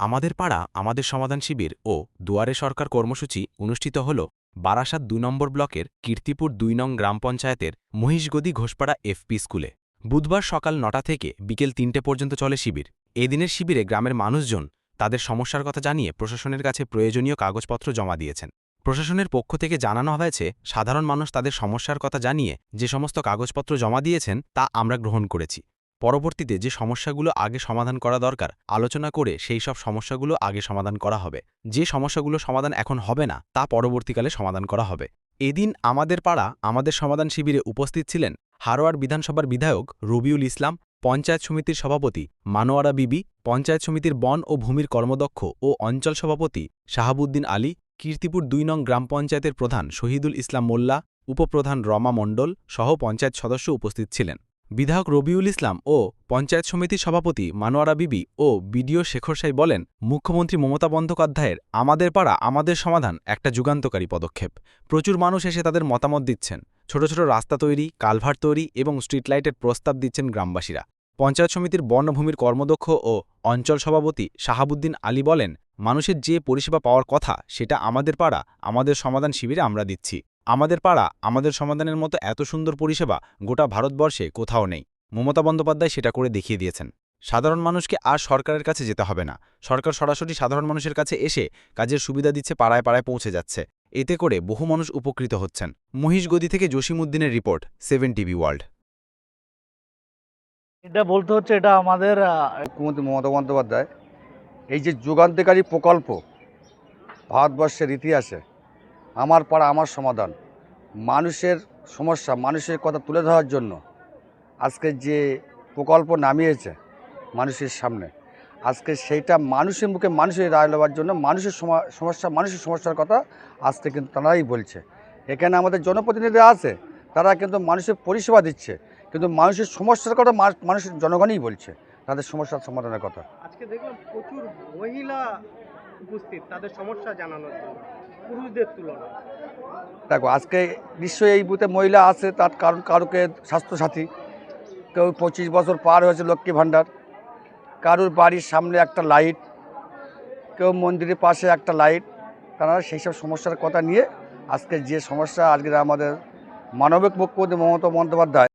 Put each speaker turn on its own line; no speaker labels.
আমাদের পাড়া, আমাদের সমাধান শিবির ও দুয়ারে সরকার কর্মসূচি অনুষ্ঠিত হল বারাসাত দুই নম্বর ব্লকের কীর্তিপুর দুই নং গ্রাম পঞ্চায়েতের মহিষগদি ঘোষপাড়া এফপি স্কুলে। বুধবার সকাল নটা থেকে বিকেল তিনটে পর্যন্ত চলে শিবির। এদিনের শিবিরে গ্রামের মানুষজন তাদের সমস্যার কথা জানিয়ে প্রশাসনের কাছে প্রয়োজনীয় কাগজপত্র জমা দিয়েছেন। প্রশাসনের পক্ষ থেকে জানানো হয়েছে, সাধারণ মানুষ তাদের সমস্যার কথা জানিয়ে যে সমস্ত কাগজপত্র জমা দিয়েছেন তা আমরা গ্রহণ করেছি। পরবর্তীতে যে সমস্যাগুলো আগে সমাধান করা দরকার, আলোচনা করে সেই সব সমস্যাগুলো আগে সমাধান করা হবে। যে সমস্যাগুলো সমাধান এখন হবে না, তা পরবর্তীকালে সমাধান করা হবে। এদিন আমাদের পাড়া আমাদের সমাধান শিবিরে উপস্থিত ছিলেন হারোয়ার বিধানসভার বিধায়ক রবিউল ইসলাম, পঞ্চায়েত সমিতির সভাপতি মানোয়ারা বিবি, পঞ্চায়েত সমিতির বন ও ভূমির কর্মদক্ষ ও অঞ্চল সভাপতি শাহাবুদ্দিন আলী, কীর্তিপুর দুই নং গ্রাম পঞ্চায়েতের প্রধান শহীদুল ইসলাম মোল্লা, উপপ্রধান রমা মণ্ডল সহ পঞ্চায়েত সদস্য উপস্থিত ছিলেন। বিধায়ক রবিউল ইসলাম ও পঞ্চায়েত সমিতির সভাপতি মানোয়ারা বিবি ও বিডিও শেখর সাই বলেন, মুখ্যমন্ত্রী মমতা বন্দ্যোপাধ্যায়ের আমাদের পাড়া, আমাদের সমাধান একটা যুগান্তকারী পদক্ষেপ। প্রচুর মানুষ এসে তাদের মতামত দিচ্ছেন। ছোট ছোট রাস্তা তৈরি, কালভার্ট তৈরি এবং স্ট্রিট লাইটের প্রস্তাব দিচ্ছেন গ্রামবাসীরা। পঞ্চায়েত সমিতির বনভূমির কর্মদক্ষ ও অঞ্চল সভাপতি শাহাবুদ্দিন আলী বলেন মানুষের যে পরিষেবা পাওয়ার কথা সেটা আমাদের পাড়া আমাদের সমাধান শিবিরে আমরা দিচ্ছি। আমাদের পাড়া আমাদের সমাধানের মতো এত সুন্দর পরিষেবা গোটা ভারতবর্ষে কোথাও নেই। মমতা বন্দ্যোপাধ্যায় সেটা করে দেখিয়ে দিয়েছেন। সাধারণ মানুষকে আর সরকারের কাছে যেতে হবে না। সরকার সরাসরি সাধারণ মানুষের কাছে এসে কাজের সুবিধা দিচ্ছে পাড়ায় পাড়ায় পৌঁছে যাচ্ছে। এতে করে বহু মানুষ উপকৃত হচ্ছেন। মহিষগদি থেকে জসিমউদ্দিনের রিপোর্ট সেভেন টিভি ওয়ার্ল্ড।
এটা বলতে হচ্ছে এটা আমাদের
মুখ্যমন্ত্রী মমতা বন্দ্যোপাধ্যায় এই যে যুগান্তকারী প্রকল্প, ভারতবর্ষের ইতিহাসে, আমার পাড়া, আমার সমাধান, মানুষের সমস্যা, মানুষের কথা তুলে ধরার জন্য আজকে যে প্রকল্প নামিয়েছে মানুষের সামনে, আজকে সেইটা মানুষের মুখে মানুষের রায় নেওয়ার জন্য মানুষের সমা- সমস্যা, মানুষের সমস্যার কথা আজকে কিন্তু তারাই বলছে। এখানে আমাদের জনপ্রতিনিধিরা আছে, তারা কিন্তু মানুষের পরিষেবা দিচ্ছে, কিন্তু মানুষের সমস্যার কথা মানুষের জনগণই বলছে, তাদের সমস্যার সমাধানের কথা।
আজকে দেখলাম প্রচুর মহিলা উপস্থিত, তাদের সমস্যা জানানোর জন্য, পুরুষদের তুলনায়।
দেখো, আজকে নিশ্চয়ই এই বুথে মহিলা আছে, তার কারণ কারোকে স্বাস্থ্যসাথী, কেউ পঁচিশ বছর পার হয়েছে লক্ষ্মী ভাণ্ডার, কারোর বাড়ির সামনে একটা লাইট, কেউ মন্দিরের পাশে একটা লাইট, তারা সেই সব সমস্যার কথা নিয়ে আজকে যে সমস্যা আজকে আমাদের মানবিক মুখ্যমন্ত্রী মমতা বন্দ্যোপাধ্যায়